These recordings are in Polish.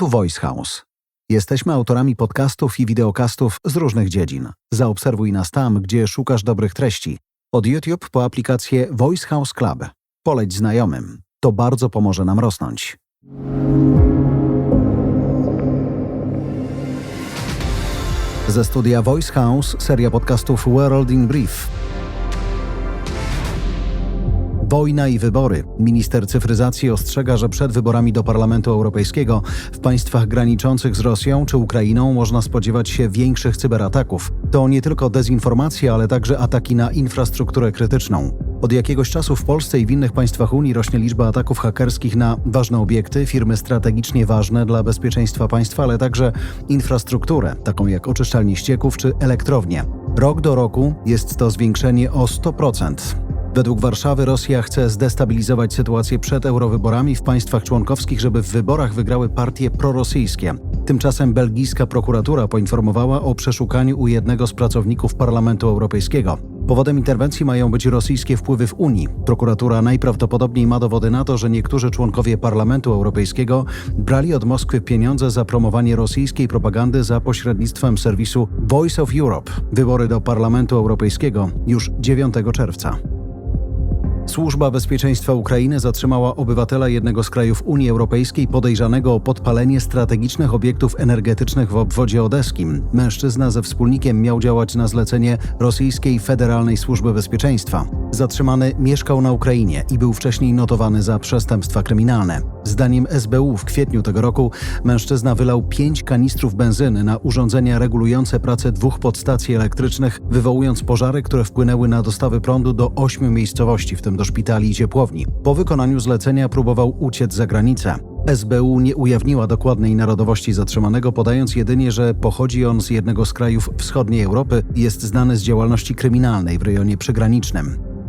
Tu Voice House. Jesteśmy autorami podcastów i wideokastów z różnych dziedzin. Zaobserwuj nas tam, gdzie szukasz dobrych treści. Od YouTube po aplikację Voice House Club. Poleć znajomym. To bardzo pomoże nam rosnąć. Ze studia Voice House seria podcastów World in Brief. Wojna i wybory. Minister cyfryzacji ostrzega, że przed wyborami do Parlamentu Europejskiego w państwach graniczących z Rosją czy Ukrainą można spodziewać się większych cyberataków. To nie tylko dezinformacja, ale także ataki na infrastrukturę krytyczną. Od jakiegoś czasu w Polsce i w innych państwach Unii rośnie liczba ataków hakerskich na ważne obiekty, firmy strategicznie ważne dla bezpieczeństwa państwa, ale także infrastrukturę, taką jak oczyszczalnie ścieków czy elektrownie. Rok do roku jest to zwiększenie o 100%. Według Warszawy Rosja chce zdestabilizować sytuację przed eurowyborami w państwach członkowskich, żeby w wyborach wygrały partie prorosyjskie. Tymczasem belgijska prokuratura poinformowała o przeszukaniu u jednego z pracowników Parlamentu Europejskiego. Powodem interwencji mają być rosyjskie wpływy w Unii. Prokuratura najprawdopodobniej ma dowody na to, że niektórzy członkowie Parlamentu Europejskiego brali od Moskwy pieniądze za promowanie rosyjskiej propagandy za pośrednictwem serwisu Voice of Europe. Wybory do Parlamentu Europejskiego już 9 czerwca. Służba Bezpieczeństwa Ukrainy zatrzymała obywatela jednego z krajów Unii Europejskiej podejrzanego o podpalenie strategicznych obiektów energetycznych w obwodzie odeskim. Mężczyzna ze wspólnikiem miał działać na zlecenie rosyjskiej Federalnej Służby Bezpieczeństwa. Zatrzymany mieszkał na Ukrainie i był wcześniej notowany za przestępstwa kryminalne. Zdaniem SBU w kwietniu tego roku mężczyzna wylał pięć kanistrów benzyny na urządzenia regulujące pracę dwóch podstacji elektrycznych, wywołując pożary, które wpłynęły na dostawy prądu do ośmiu miejscowości, w tym do szpitali i ciepłowni. Po wykonaniu zlecenia próbował uciec za granicę. SBU nie ujawniła dokładnej narodowości zatrzymanego, podając jedynie, że pochodzi on z jednego z krajów wschodniej Europy i jest znany z działalności kryminalnej w rejonie przygranicznym.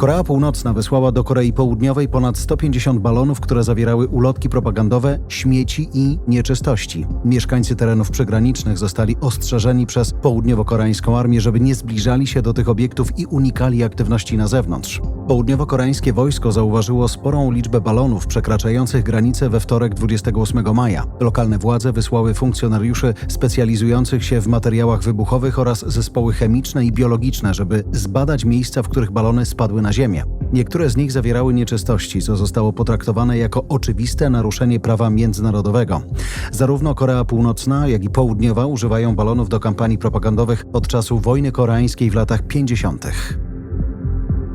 Korea Północna wysłała do Korei Południowej ponad 150 balonów, które zawierały ulotki propagandowe, śmieci i nieczystości. Mieszkańcy terenów przygranicznych zostali ostrzeżeni przez południowo-koreańską armię, żeby nie zbliżali się do tych obiektów i unikali aktywności na zewnątrz. Południowo-koreańskie wojsko zauważyło sporą liczbę balonów przekraczających granicę we wtorek 28 maja. Lokalne władze wysłały funkcjonariuszy specjalizujących się w materiałach wybuchowych oraz zespoły chemiczne i biologiczne, żeby zbadać miejsca, w których balony spadły na ziemię. Niektóre z nich zawierały nieczystości, co zostało potraktowane jako oczywiste naruszenie prawa międzynarodowego. Zarówno Korea Północna, jak i Południowa używają balonów do kampanii propagandowych od czasu wojny koreańskiej w latach 50.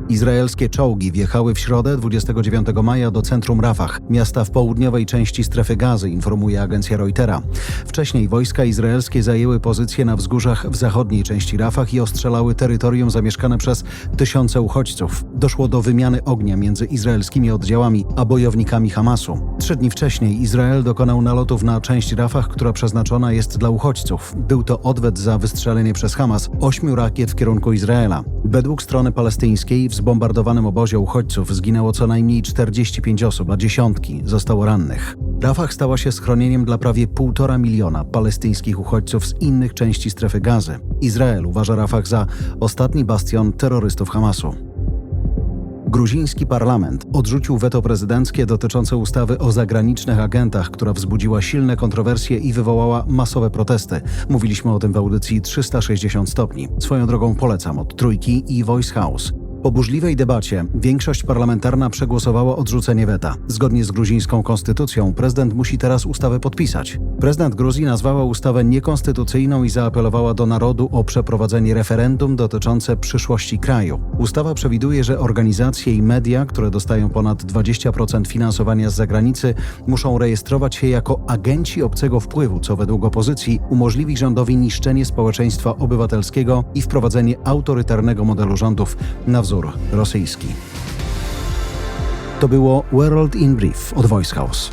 Izraelskie czołgi wjechały w środę 29 maja do centrum Rafah, miasta w południowej części strefy gazy, informuje agencja Reutera. Wcześniej wojska izraelskie zajęły pozycje na wzgórzach w zachodniej części Rafah i ostrzelały terytorium zamieszkane przez tysiące uchodźców. Doszło do wymiany ognia między izraelskimi oddziałami a bojownikami Hamasu. Trzy dni wcześniej Izrael dokonał nalotów na część Rafah, która przeznaczona jest dla uchodźców. Był to odwet za wystrzelenie przez Hamas ośmiu rakiet w kierunku Izraela. Według strony palestyńskiej w zbombardowanym obozie uchodźców zginęło co najmniej 45 osób, a dziesiątki zostało rannych. Rafah stała się schronieniem dla prawie półtora miliona palestyńskich uchodźców z innych części strefy gazy. Izrael uważa Rafah za ostatni bastion terrorystów Hamasu. Gruziński parlament odrzucił weto prezydenckie dotyczące ustawy o zagranicznych agentach, która wzbudziła silne kontrowersje i wywołała masowe protesty. Mówiliśmy o tym w audycji 360 stopni. Swoją drogą polecam od Trójki i Voice House. Po burzliwej debacie większość parlamentarna przegłosowała odrzucenie weta. Zgodnie z gruzińską konstytucją prezydent musi teraz ustawę podpisać. Prezydent Gruzji nazwała ustawę niekonstytucyjną i zaapelowała do narodu o przeprowadzenie referendum dotyczące przyszłości kraju. Ustawa przewiduje, że organizacje i media, które dostają ponad 20% finansowania z zagranicy, muszą rejestrować się jako agenci obcego wpływu, co według opozycji umożliwi rządowi niszczenie społeczeństwa obywatelskiego i wprowadzenie autorytarnego modelu rządów na wzór rosyjski. To było World in Brief od Voice House.